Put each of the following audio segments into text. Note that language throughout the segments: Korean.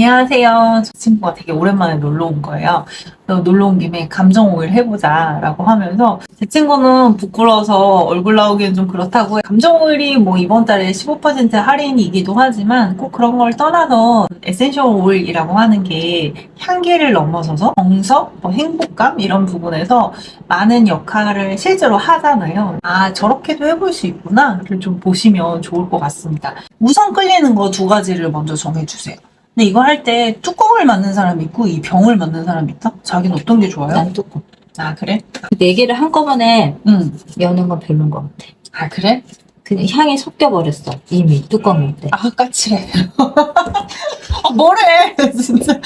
안녕하세요. 저 친구가 되게 오랜만에 놀러 온 거예요. 놀러 온 김에 감정 오일 해보자 라고 하면서 제 친구는 부끄러워서 얼굴 나오기엔 좀 그렇다고 해요. 감정 오일이 뭐 이번 달에 15% 할인이기도 하지만 꼭 그런 걸 떠나서 에센셜 오일이라고 하는 게 향기를 넘어서서 정서, 뭐 행복감 이런 부분에서 많은 역할을 실제로 하잖아요. 아 저렇게도 해볼 수 있구나를 좀 보시면 좋을 것 같습니다. 우선 끌리는 거 두 가지를 먼저 정해주세요. 근데 이거 할 때 뚜껑을 맞는 사람이 있고 이 병을 맞는 사람이 있다? 자기는 어떤 게 좋아요? 난 뚜껑. 아 그래? 네 개를 한꺼번에 응. 여는 건 별론 것 같아. 아 그래? 그냥 향이 섞여버렸어. 이미 뚜껑일 때. 아 까칠해. 아 뭐래 진짜.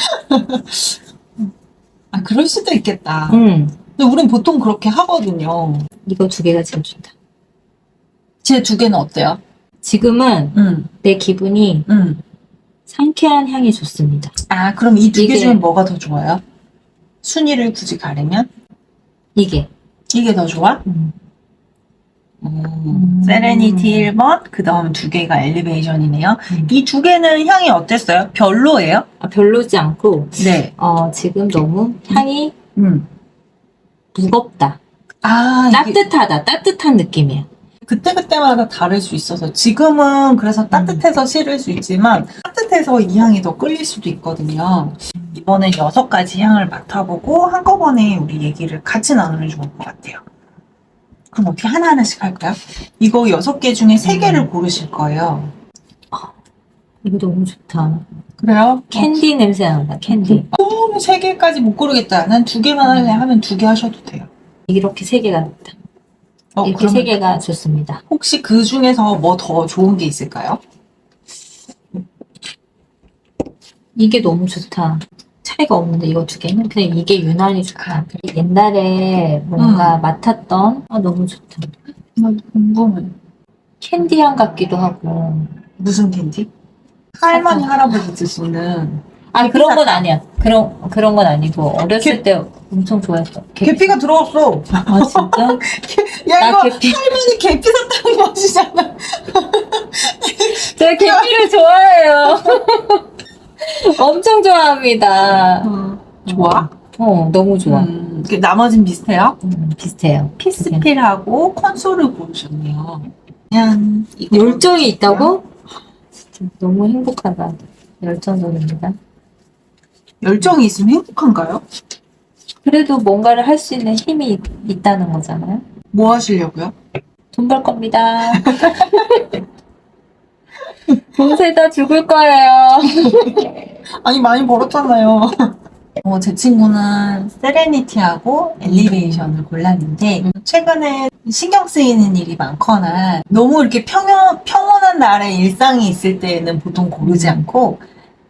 아 그럴 수도 있겠다. 음, 근데 우린 보통 그렇게 하거든요. 이거 두 개가 제일 좋다. 제 두 개는 어때요? 지금은 응. 내 기분이 응. 상쾌한 향이 좋습니다. 아 그럼 이 두 개 이게- 중에 뭐가 더 좋아요? 순위를 굳이 가리면 이게. 이게 더 좋아? 음. 음, 세레니티 1번, 그 다음 두 개가 엘리베이션이네요. 음. 이 두 개는 향이 어땠어요? 별로예요? 아, 별로지 않고, 네. 어, 지금 너무 향이 음. 무겁다. 아, 이게 따뜻하다. 따뜻한 느낌이야. 그때그때마다 다를 수 있어서 지금은 그래서 따뜻해서 싫을 수 있지만 따뜻해서 이 향이 더 끌릴 수도 있거든요. 이번엔 여섯 가지 향을 맡아보고 한꺼번에 우리 얘기를 같이 나누면 좋을 것 같아요. 그럼 어떻게 하나하나씩 할까요? 이거 여섯 개 중에 세 개를 고르실 거예요. 이거 너무 좋다. 그래요? 캔디 냄새 난다. 캔디. 처음에 세 개까지 못 고르겠다. 난 두 개만 할래 하면 두 개 하셔도 돼요. 이렇게 세 개가 좋다. 어, 이렇게 세 개가 좋습니다. 혹시 그 중에서 뭐 더 좋은 게 있을까요? 이게 너무 좋다. 차이가 없는데 이거 두 개는 그냥 이게 유난히 좋다. 옛날에 뭔가 맡았던 아 너무 좋다. 나 궁금해. 캔디향 같기도 하고. 무슨 캔디? 할머니 할아버지 드시는 아 그런 건 아니야. 그런 그런 건 아니고 어렸을 때 엄청 좋아했어. 개피. 계피가 들어왔어. 아 진짜? 야나 이거 계피. 할머니 계피 샀다는 맛이잖아. 제가 계피를 좋아해요. 엄청 좋아합니다. 좋아? 어 너무 좋아. 음, 그 나머진 비슷해요? 음, 비슷해요. 피스필하고 콘솔을 고르셨네요. 그냥 이거 열정이 있다고? 진짜 너무 행복하다. 열정적입니다. 열정이 있으면 행복한가요? 그래도 뭔가를 할 수 있는 힘이 있- 있다는 거잖아요. 뭐 하시려고요? 돈 벌 겁니다. 돈 세다 죽을 거예요. 아니 많이 벌었잖아요. 어, 제 친구는 세레니티하고 엘리베이션을 골랐는데 최근에 신경 쓰이는 일이 많거나 너무 이렇게 평온, 평온한 날에 일상이 있을 때는 보통 고르지 않고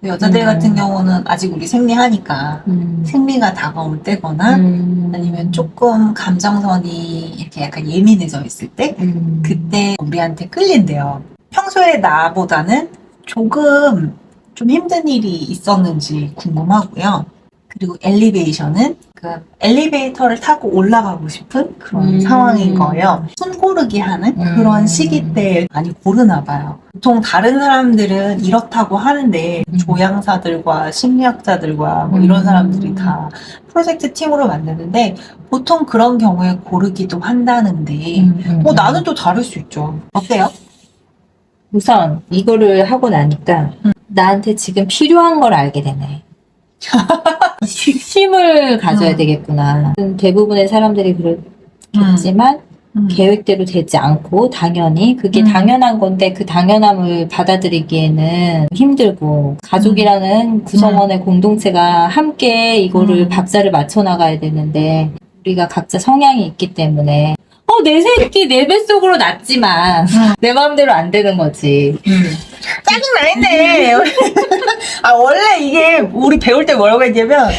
여자들 음. 같은 경우는 아직 우리 생리하니까 음. 생리가 다가올 때거나 음. 아니면 조금 감정선이 이렇게 약간 예민해져 있을 때 음. 그때 우리한테 끌린대요. 평소에 나보다는 조금 좀 힘든 일이 있었는지 궁금하고요. 그리고 엘리베이션은 그 엘리베이터를 타고 올라가고 싶은 그런 음. 상황인 거예요. 손 고르기 하는 음. 그런 시기 때 많이 고르나 봐요. 보통 다른 사람들은 이렇다고 하는데 음. 조향사들과 심리학자들과 뭐 이런 음. 사람들이 다 프로젝트 팀으로 만드는데 보통 그런 경우에 고르기도 한다는데 뭐 음. 나는 또 다를 수 있죠. 어때요? 우선 이거를 하고 나니까 음. 나한테 지금 필요한 걸 알게 되네. 쉼- 쉼을 가져야 음. 되겠구나. 대부분의 사람들이 그렇겠지만 음. 계획대로 되지 않고 당연히 그게 음. 당연한 건데 그 당연함을 받아들이기에는 힘들고 가족이라는 구성원의 공동체가 함께 이거를 음. 박자를 맞춰 나가야 되는데 우리가 각자 성향이 있기 때문에 어 내 새끼 내 뱃속으로 낳지만 음. 내 마음대로 안 되는 거지. 짜증나는데. 아, 원래 이게 우리 배울 때 뭐라고 했냐면,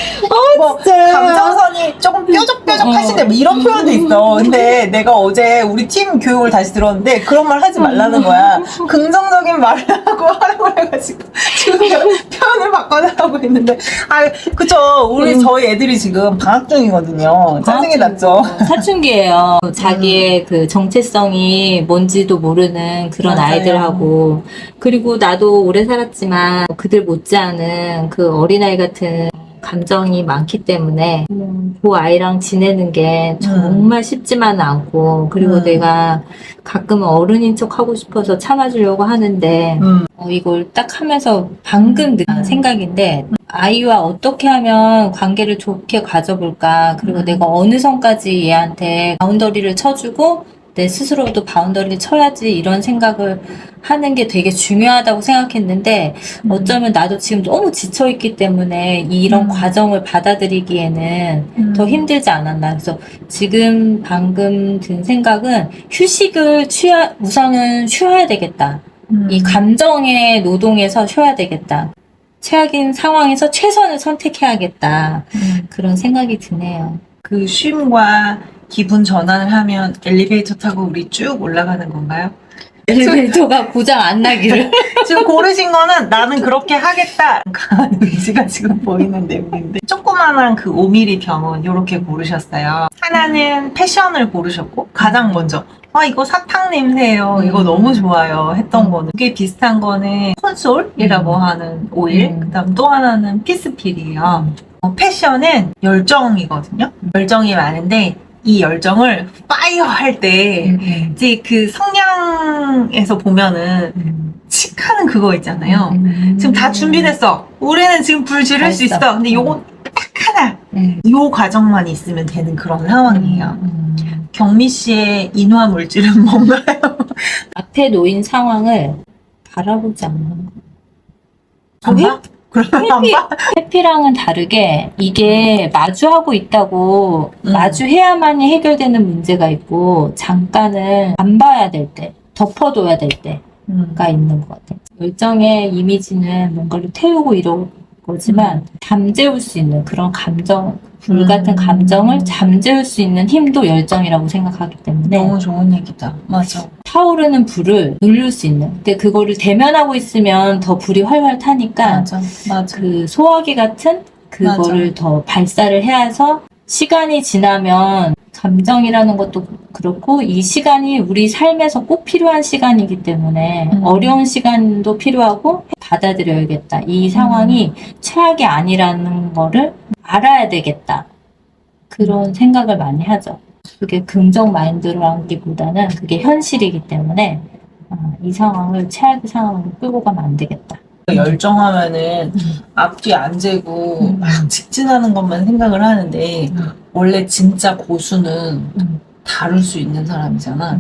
뭐, 진짜. 감정선 이 조금 뾰족뾰족하신데, 뭐 이런 표현도 있어. 근데 내가 어제 우리 팀 교육을 다시 들었는데, 그런 말 하지 말라는 거야. 긍정적인 말을 하고 하라고 해가지고, 지금 표현을 바꿨 하고 있는데 아 그쵸 우리 음. 저희 애들이 지금 방학 중이거든요 짜증이 났죠 사춘기예요. 자기의 그 정체성이 뭔지도 모르는 그런 맞아요. 아이들하고 그리고 나도 오래 살았지만 그들 못지않은 그 어린아이 같은 감정이 많기 때문에 음, 그 아이랑 지내는 게 정말 쉽지만은 않고 그리고 음. 내가 가끔은 어른인 척 하고 싶어서 참아주려고 하는데 음. 어, 이걸 딱 하면서 방금 든 음. 생각인데 아이와 어떻게 하면 관계를 좋게 가져볼까 그리고 음. 내가 어느 선까지 얘한테 바운더리를 쳐주고 내 스스로도 바운더리를 쳐야지 이런 생각을 하는 게 되게 중요하다고 생각했는데 어쩌면 나도 지금 너무 지쳐 있기 때문에 이런 음. 과정을 받아들이기에는 음. 더 힘들지 않았나. 그래서 지금 방금 든 생각은 휴식을 취하, 우선은 쉬어야 되겠다. 음. 이 감정의 노동에서 쉬어야 되겠다. 최악인 상황에서 최선을 선택해야겠다. 음. 그런 생각이 드네요. 그 쉼과 기분 전환을 하면 엘리베이터 타고 우리 쭉 올라가는 건가요? 엘리베이터가 고장 안 나기를. 지금 고르신 거는 나는 그렇게 하겠다 강한 의지가 지금 보이는 내용인데 조그만한 그 5mm 병원 이렇게 고르셨어요 하나는 패션을 고르셨고 가장 먼저 아 이거 사탕 냄새예요 이거 음. 너무 좋아요 했던 음. 거는 그게 비슷한 거는 콘솔이라고 음. 하는 오일 음. 그 다음 또 하나는 피스필이에요 어, 패션은 열정이거든요 열정이 많은데 이 열정을 파이어 할때 음, 이제 그 성향에서 보면은 음. 칙하는 그거 있잖아요. 음. 지금 다 준비됐어. 우리는 지금 불 지를 수. 있어. 근데 요거 딱 하나. 음. 요 과정만 있으면 되는 그런 상황이에요. 음. 경미 씨의 인화 물질은 뭔가요? 앞에 놓인 상황을 바라보지 않는 거. 안 봐? 회피, 봐? 회피랑은 다르게 이게 마주하고 있다고 음. 마주해야만이 해결되는 문제가 있고 잠깐은 안 봐야 될 때, 덮어둬야 될 때가 음. 있는 것 같아요. 열정의 이미지는 뭔가를 태우고 이런 거지만 잠재울 수 있는 그런 감정, 불 같은 음. 감정을 잠재울 수 있는 힘도 열정이라고 생각하기 때문에 너무 좋은 얘기다. 맞아. 타오르는 불을 누를 수 있는. 근데 그거를 대면하고 있으면 더 불이 활활 타니까 맞아. 맞아. 그 소화기 같은 그거를 더 발사를 해서 시간이 지나면 감정이라는 것도 그렇고 이 시간이 우리 삶에서 꼭 필요한 시간이기 때문에 음. 어려운 시간도 필요하고 받아들여야겠다. 이 상황이 최악이 아니라는 거를 알아야 되겠다. 그런 생각을 많이 하죠. 그게 긍정 마인드라기보다는 그게 현실이기 때문에 아, 이 상황을 최악의 상황으로 끌고 가면 안 되겠다. 열정하면은 앞뒤 안 재고 음. 막 직진하는 것만 생각을 하는데 음. 원래 진짜 고수는 음. 다룰 수 있는 사람이잖아.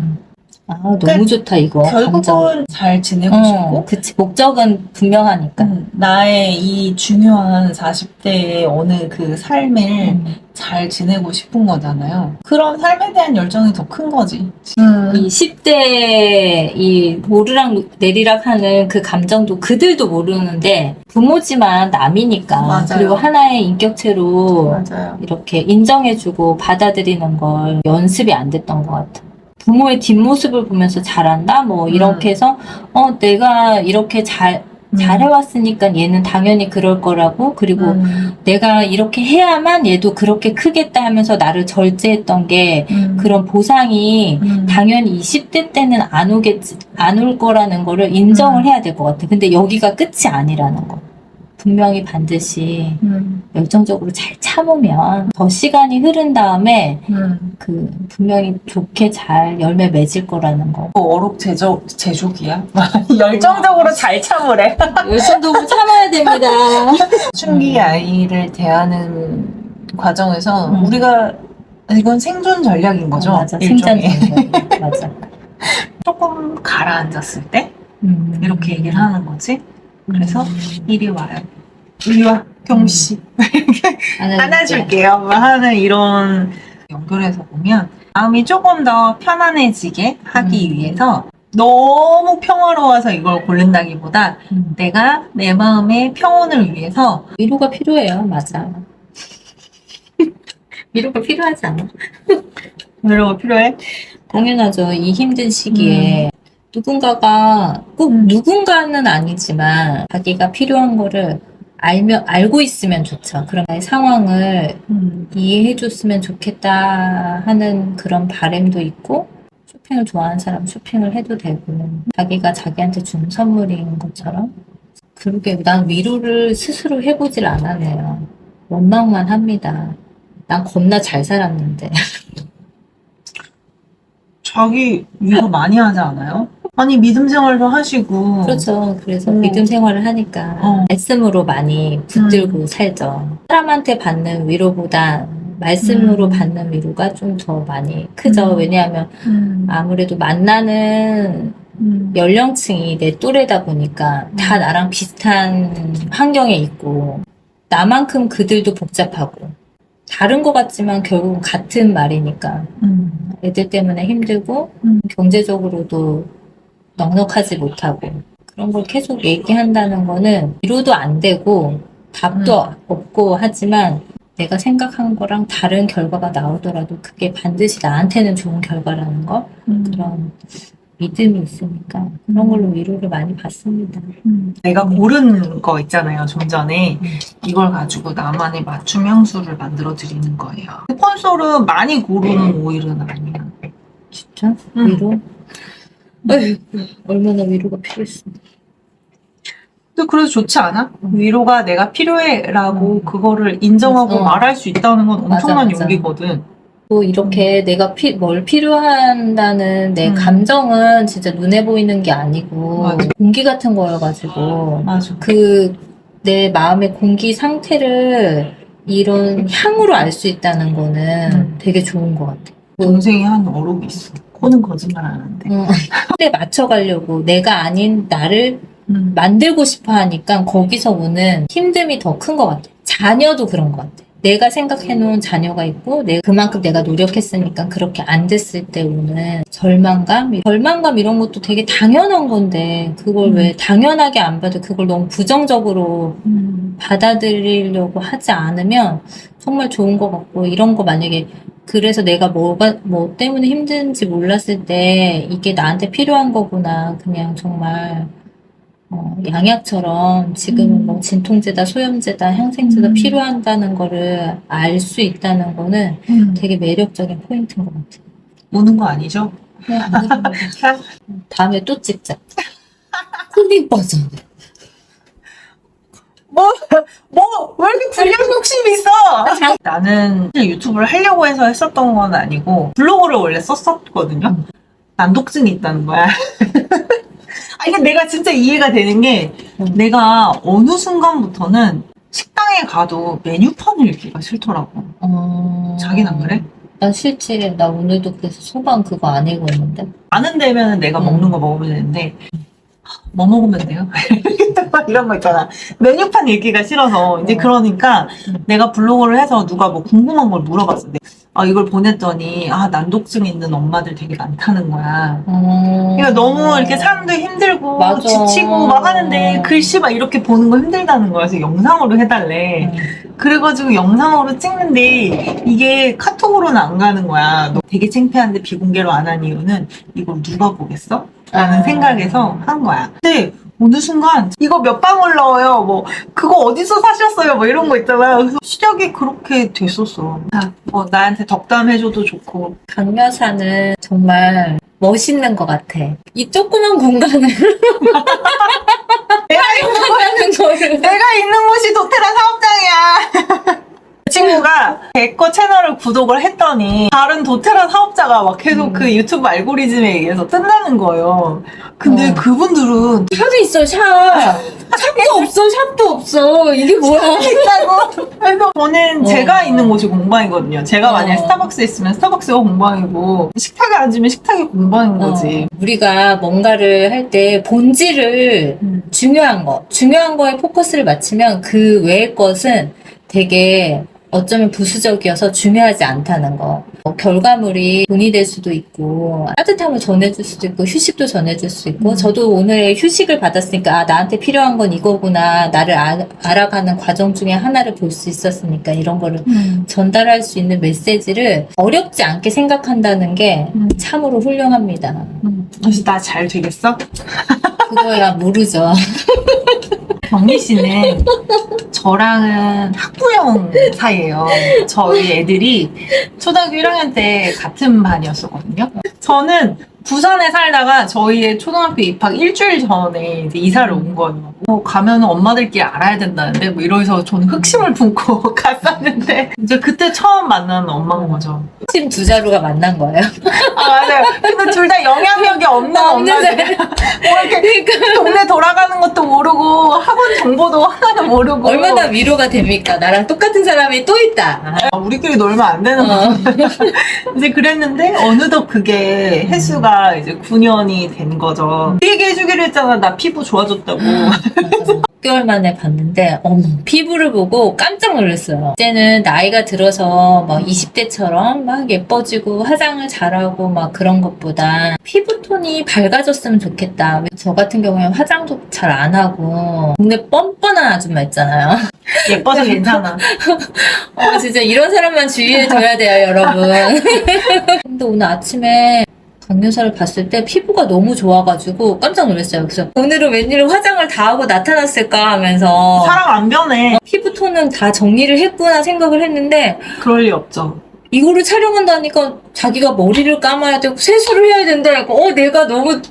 아, 너무 좋다, 이거. 감정. 결국은 잘 지내고 싶고 어, 그치. 목적은 분명하니까. 음, 나의 이 중요한 40대의 어느 그 삶을 음. 잘 지내고 싶은 거잖아요. 그런 삶에 대한 열정이 더 큰 거지. 음. 이 10대 이 오르락 내리락 하는 그 감정도 그들도 모르는데 부모지만 남이니까. 맞아요. 그리고 하나의 인격체로 맞아요. 이렇게 인정해주고 받아들이는 걸 연습이 안 됐던 것 같아. 부모의 뒷모습을 보면서 잘한다? 뭐, 이렇게 음. 해서, 어, 내가 이렇게 잘, 잘 해왔으니까 얘는 당연히 그럴 거라고, 그리고 음. 내가 이렇게 해야만 얘도 그렇게 크겠다 하면서 나를 절제했던 게 음. 그런 보상이 음. 당연히 20대 때는 안 오겠지, 안 올 거라는 거를 인정을 음. 해야 될 것 같아. 근데 여기가 끝이 아니라는 거. 분명히 반드시 음. 열정적으로 잘 참으면 더 시간이 흐른 다음에 음. 그 분명히 좋게 잘 열매 맺을 거라는 거. 어록 제조, 제조기야? 열정적으로 잘 참으래. 열정적으로 참아야 됩니다. 춘기 음. 아이를 대하는 과정에서 음. 우리가 이건 생존 전략인 거죠. 어, 맞아. 생존 맞아. 조금 가라앉았을 때 음. 이렇게 얘기를 하는 거지. 그래서 음. 이리 와요. 이리 와, 경씨. 안아줄게. 안아줄게요. 뭐 하는 이런 연결해서 보면 마음이 조금 더 편안해지게 하기 음. 위해서 너무 평화로워서 이걸 고른다기보다 음. 내가 내 마음의 평온을 위해서 위로가 필요해요. 맞아. 위로가 필요하지 않아? 노력가 필요해. 당연하죠. 이 힘든 시기에 누군가가 꼭 음. 누군가는 아니지만 자기가 필요한 거를 알면 알고 있으면 좋죠. 그런 나의 상황을 음. 이해해 줬으면 좋겠다 하는 그런 바램도 있고 쇼핑을 좋아하는 사람 쇼핑을 해도 되고 자기가 자기한테 준 선물인 것처럼 그러게 난 위로를 스스로 해보질 않았네요. 원망만 합니다. 난 겁나 잘 살았는데. 자기 위로 많이 하지 않아요? 아니 믿음 생활도 하시고 그렇죠. 그래서 음. 믿음 생활을 하니까 어. 말씀으로 많이 붙들고 살죠. 사람한테 받는 위로보다 말씀으로 음. 받는 위로가 좀 더 많이 크죠. 음. 왜냐하면 음. 아무래도 만나는 음. 연령층이 내 또래다 보니까 다 음. 나랑 비슷한 환경에 있고 나만큼 그들도 복잡하고 다른 것 같지만 결국은 같은 말이니까 음. 애들 때문에 힘들고 음. 경제적으로도 넉넉하지 못하고 그런 걸 계속 얘기한다는 거는 위로도 안 되고 답도 음. 없고 하지만 내가 생각한 거랑 다른 결과가 나오더라도 그게 반드시 나한테는 좋은 결과라는 거 음. 그런 믿음이 있으니까 그런 걸로 위로를 많이 받습니다. 음. 내가 고른 거 있잖아요, 좀 전에. 음. 이걸 가지고 나만의 맞춤 향수를 만들어 드리는 거예요. 콘솔은 많이 고르는 오일은 아니야. 진짜? 음. 위로? 에휴, 얼마나 위로가 필요했어. 근데 그래도 좋지 않아? 음. 위로가 내가 필요해라고 음. 그거를 인정하고 어. 말할 수 있다는 건 맞아, 엄청난 맞아. 용기거든. 또 이렇게 내가 피, 뭘 필요한다는 내 음. 감정은 진짜 눈에 보이는 게 아니고 맞아. 공기 같은 거여가지고 맞아. 그 내 마음의 공기 상태를 이런 향으로 알 수 있다는 거는 음. 되게 좋은 것 같아. 동생이 한 어록이 있어. 코는 거짓말 안 하는데. 음. 근데 맞춰가려고 내가 아닌 나를 음. 만들고 싶어 하니까 거기서 오는 힘듦이 더 큰 것 같아. 자녀도 그런 것 같아. 내가 생각해놓은 자녀가 있고, 내 그만큼 내가 노력했으니까 그렇게 안 됐을 때 오는 절망감? 절망감 이런 것도 되게 당연한 건데, 그걸 음. 왜 당연하게 안 받아, 그걸 너무 부정적으로 음. 받아들이려고 하지 않으면 정말 좋은 것 같고, 이런 거 만약에 그래서 내가 뭐가, 뭐 때문에 힘든지 몰랐을 때 이게 나한테 필요한 거구나. 그냥 정말, 어, 양약처럼 지금은 음. 뭐 진통제다, 소염제다, 항생제다 음. 필요한다는 거를 알 수 있다는 거는 음. 되게 매력적인 포인트인 것 같아요. 우는 거 아니죠? 네, 다음에 또 찍자. 코딩 버전. 뭐, 뭐, 왜 이렇게 불량 욕심이 있어? 나는 사실 유튜브를 하려고 해서 했었던 건 아니고, 블로그를 원래 썼었거든요. 음. 난독증이 있다는 거야. 아, 이게 내가 진짜 이해가 되는 게, 음. 내가 어느 순간부터는 식당에 가도 메뉴판을 읽기가 싫더라고. 어... 자기는 안 그래? 나 실제 나 오늘도 그래서 소방 그거 안 읽었는데. 아는 데면 내가 음. 먹는 거 먹으면 되는데, 뭐 먹으면 돼요? 이런 거 있잖아. 메뉴판 읽기가 싫어서. 이제 어. 그러니까 음. 내가 블로그를 해서 누가 뭐 궁금한 걸 물어봤어. 아, 이걸 보냈더니, 아, 난독증 있는 엄마들 되게 많다는 거야. 어... 그러니까 너무 이렇게 사람들 힘들고, 맞아. 지치고 막 하는데, 글씨 막 이렇게 보는 거 힘들다는 거야. 그래서 영상으로 해달래. 음. 그래가지고 영상으로 찍는데 이게 카톡으로는 안 가는 거야. 너 되게 창피한데 비공개로 안 한 이유는 이걸 누가 보겠어? 라는 아. 생각에서 한 거야. 근데 어느 순간 이거 몇 방울 넣어요. 뭐 그거 어디서 사셨어요? 뭐 이런 거 있잖아요. 그래서 시작이 그렇게 됐었어. 아, 뭐 나한테 덕담해줘도 좋고. 강 여사는 정말 멋있는 것 같아. 이 조그만 공간을 내가 있는, 한다는 거를. 내가 있는 곳이 도테라 사업장이야. 그 친구가 제 거 채널을 구독을 했더니 다른 도테라 사업자가 막 계속 음. 그 유튜브 알고리즘에 의해서 뜬다는 거예요. 근데 어. 그분들은 샵이 있어, 샵. 샵도 없어, 샵도 없어. 이게 뭐야. 있다고. 그래서 저는 어. 제가 있는 곳이 공방이거든요. 제가 만약에 어. 스타벅스에 있으면 스타벅스가 공방이고 식탁에 앉으면 식탁이 공방인 거지. 어, 우리가 뭔가를 할 때 본질을 음. 중요한 거, 중요한 거에 포커스를 맞추면 그 외의 것은 되게 어쩌면 부수적이어서 중요하지 않다는 거. 어, 결과물이 돈이 될 수도 있고, 따뜻함을 전해줄 수도 있고, 휴식도 전해줄 수 있고, 음. 저도 오늘 휴식을 받았으니까, 아, 나한테 필요한 건 이거구나, 나를 아- 알아가는 과정 중에 하나를 볼 수 있었으니까, 이런 거를 음. 전달할 수 있는 메시지를 어렵지 않게 생각한다는 게 음. 참으로 훌륭합니다. 음. 그래서 나 잘 되겠어? 그거야 모르죠. 경미 씨는 저랑은 학부형 사이예요. 저희 애들이 초등학교 1학년 때 같은 반이었었거든요. 저는 부산에 살다가 저희의 초등학교 입학 일주일 전에 이제 이사를 온 거예요. 뭐 가면 엄마들끼리 알아야 된다는데 뭐 이러면서 저는 흑심을 품고 갔었는데 이제 그때 처음 만난 엄마인 거죠. 팀두 자루가 만난 거예요. 아 맞아요. 근데 둘 다 영향력이 없는 엄마들. 뭐 이렇게 동네 돌아가는 것도 모르고 학원 정보도 하나도 모르고 얼마나 위로가 됩니까? 나랑 똑같은 사람이 또 있다. 아, 우리끼리 놀면 안 되는 거 어. 이제 그랬는데 어느덧 그게 횟수가 이제 9년이 된 거죠. 그 얘기 해주기로 했잖아. 나 피부 좋아졌다고. 6개월 만에 봤는데 어머 피부를 보고 깜짝 놀랐어요. 이제는 나이가 들어서 막 20대처럼 막 예뻐지고 화장을 잘하고 막 그런 것보다 피부톤이 밝아졌으면 좋겠다. 저 같은 경우에 화장도 잘 안 하고 동네 뻔뻔한 아줌마 있잖아요. 예뻐서 괜찮아. 어, 진짜 이런 사람만 주의해줘야 돼요, 여러분. 근데 오늘 아침에 강요사를 봤을 때 피부가 너무 좋아가지고 깜짝 놀랐어요. 그래서 오늘은 웬일 화장을 다 하고 나타났을까 하면서 사람 안 변해. 피부 톤은 다 정리를 했구나 생각을 했는데 그럴 리 없죠. 이거를 촬영한다니까 자기가 머리를 감아야 되고 세수를 해야 된다. 어, 내가 너무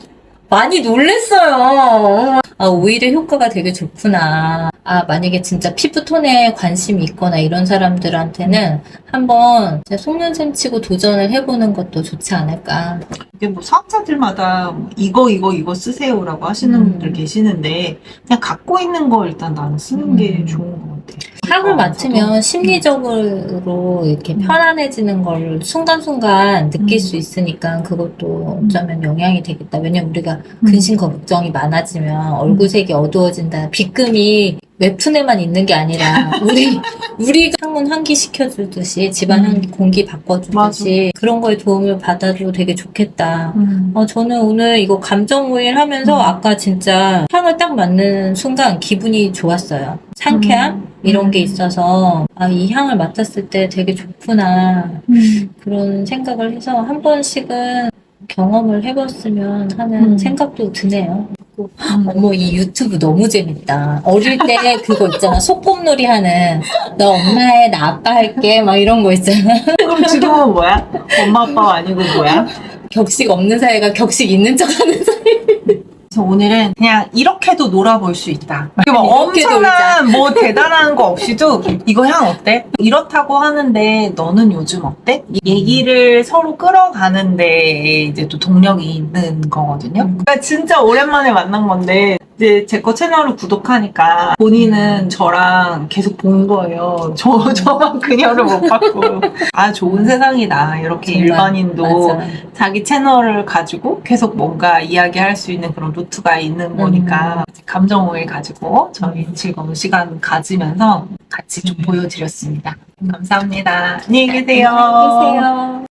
많이 놀랬어요. 아, 오히려 효과가 되게 좋구나. 아, 만약에 진짜 피부톤에 관심이 있거나 이런 사람들한테는 한번 속눈샘 치고 도전을 해보는 것도 좋지 않을까. 이게 뭐 사업자들마다 뭐 이거 이거 이거 쓰세요라고 하시는 음. 분들 계시는데 그냥 갖고 있는 거 일단 나는 쓰는 게 음. 좋은 것 같아. 향을 어, 맡으면 심리적으로 이렇게 음. 편안해지는 걸 순간순간 느낄 음. 수 있으니까 그것도 어쩌면 영향이 되겠다. 왜냐면 우리가 음. 근심 걱정이 많아지면 얼굴색이 어두워진다. 빗금이 웹툰에만 있는 게 아니라 우리 우리가 창문 환기 시켜주듯이 집안 음. 환기 공기 바꿔주듯이 그런 거에 도움을 받아도 되게 좋겠다. 음. 어, 저는 오늘 이거 감정 오일 하면서 음. 아까 진짜 향을 딱 맡는 순간 기분이 좋았어요. 상쾌함? 음. 이런 게 음. 있어서, 아, 이 향을 맡았을 때 되게 좋구나. 음. 그런 생각을 해서 한 번씩은 경험을 해봤으면 하는 음. 생각도 드네요. 음. 어머, 이 유튜브 너무 재밌다. 어릴 때 그거 있잖아. 소꿉놀이 하는, 너 엄마해, 나 아빠 할게. 막 이런 거 있잖아. 그럼 지금은 뭐야? 엄마 아빠가 아니고 뭐야? 격식 없는 사이가 격식 있는 척 하는 사이. 그래서 오늘은 그냥 이렇게도 놀아볼 수 있다. 뭐 이렇게 엄청난 뭐 대단한 거 없이도 이거 향 어때? 이렇다고 하는데 너는 요즘 어때? 이 얘기를 서로 끌어가는데 이제 또 동력이 있는 거거든요. 음. 그러니까 진짜 오랜만에 만난 건데 이제 제 거 채널을 구독하니까 본인은 저랑 계속 본 거예요. 저 저만 그녀를 못 봤고 아 좋은 세상이다. 이렇게 정말. 일반인도 맞아. 자기 채널을 가지고 계속 뭔가 이야기할 수 있는 그런 루트가 있는 거니까 감정을 가지고 저희 즐거운 시간 가지면서 같이 좀 보여드렸습니다. 감사합니다. 안녕히 계세요. 안녕히 계세요.